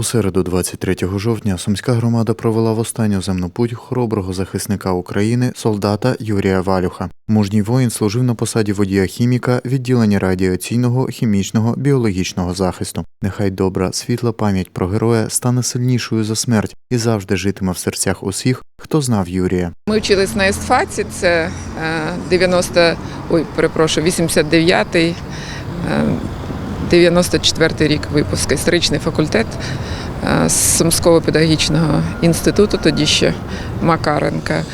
У середу, 23 жовтня, сумська громада провела в останню земну путь хороброго захисника України, солдата Юрія Валюха. Мужній воїн служив на посаді водія-хіміка відділення радіаційного, хімічного, біологічного захисту. Нехай добра, світла пам'ять про героя стане сильнішою за смерть і завжди житиме в серцях усіх, хто знав Юрія. Ми вчились на естфаці, це е, 90, ой, перепрошую, 89-й, е, 94-й рік випуску, історичний факультет е, з Сумського педагогічного інституту, тоді ще Макаренка.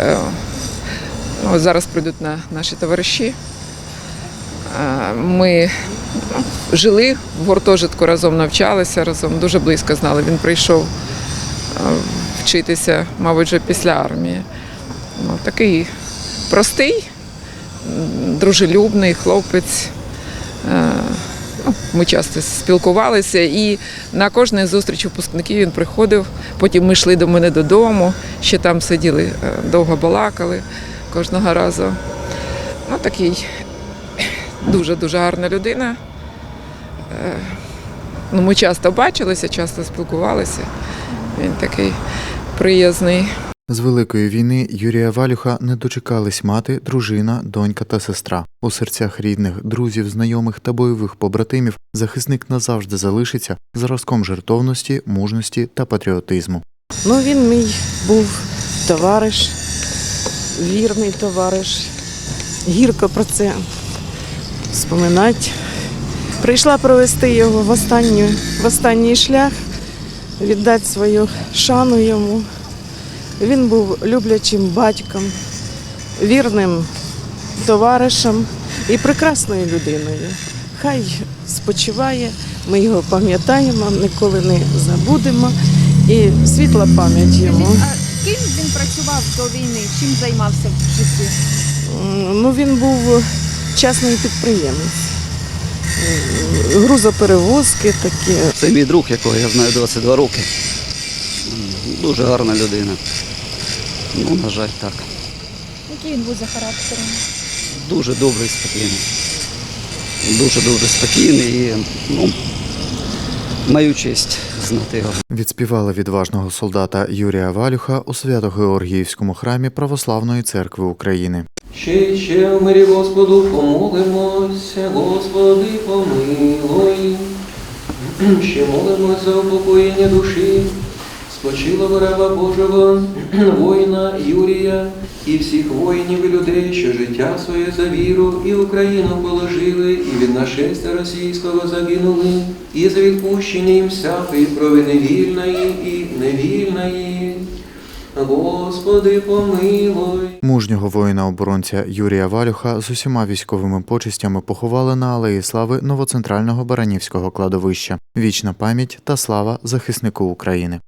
Е, ну, Зараз прийдуть на наші товариші. Е, Ми ну, жили в гуртожитку разом навчалися разом, дуже близько знали. Він прийшов вчитися, мабуть, вже після армії. Ну, такий простий, дружелюбний хлопець. Ми часто спілкувалися і на кожній зустрічі випускників він приходив. Потім ми йшли до мене додому, ще там сиділи, е, довго балакали кожного разу. Ну, такий дуже-дуже гарна людина. Е, Ну, ми часто бачилися, часто спілкувалися. Він такий приязний. З великої війни Юрія Валюха не дочекались мати, дружина, донька та сестра. У серцях рідних, друзів, знайомих та бойових побратимів захисник назавжди залишиться зразком жертовності, мужності та патріотизму. Ну, він мій був товариш, вірний товариш. Гірко про це споминати. Прийшла провести його в, останню, в останній шлях, віддати свою шану йому. Він був люблячим батьком, вірним товаришем і прекрасною людиною. Хай спочиває, ми його пам'ятаємо, ніколи не забудемо. І світла пам'ять йому. А ким він працював до війни? Чим займався в житті? Ну, він був частний підприємець. Грузоперевозки такі. Це мій друг, якого я знаю 22 роки. Дуже гарна людина. Ну, на жаль, так. Який він був за характером? Дуже добрий, спокійний. Дуже дуже спокійний і ну, маю честь знати його. Відспівали відважного солдата Юрія Валюха у Свято-Георгіївському храмі Православної церкви України. Ще й ще в мирі Господу помолимося, Господи помилуй. Ще молимось за упокоєння душі, спочилого раба Божого, воїна Юрія і всіх воїнів і людей, що життя своє за віру і Україну положили, і від нашестя російського загинули, і за відпущення їм всякої провини вільної і невільної. Господи помилуй. Мужнього воїна-оборонця Юрія Валюха з усіма військовими почестями поховали на Алеї Слави новоцентрального Баранівського кладовища. Вічна пам'ять та слава захиснику України.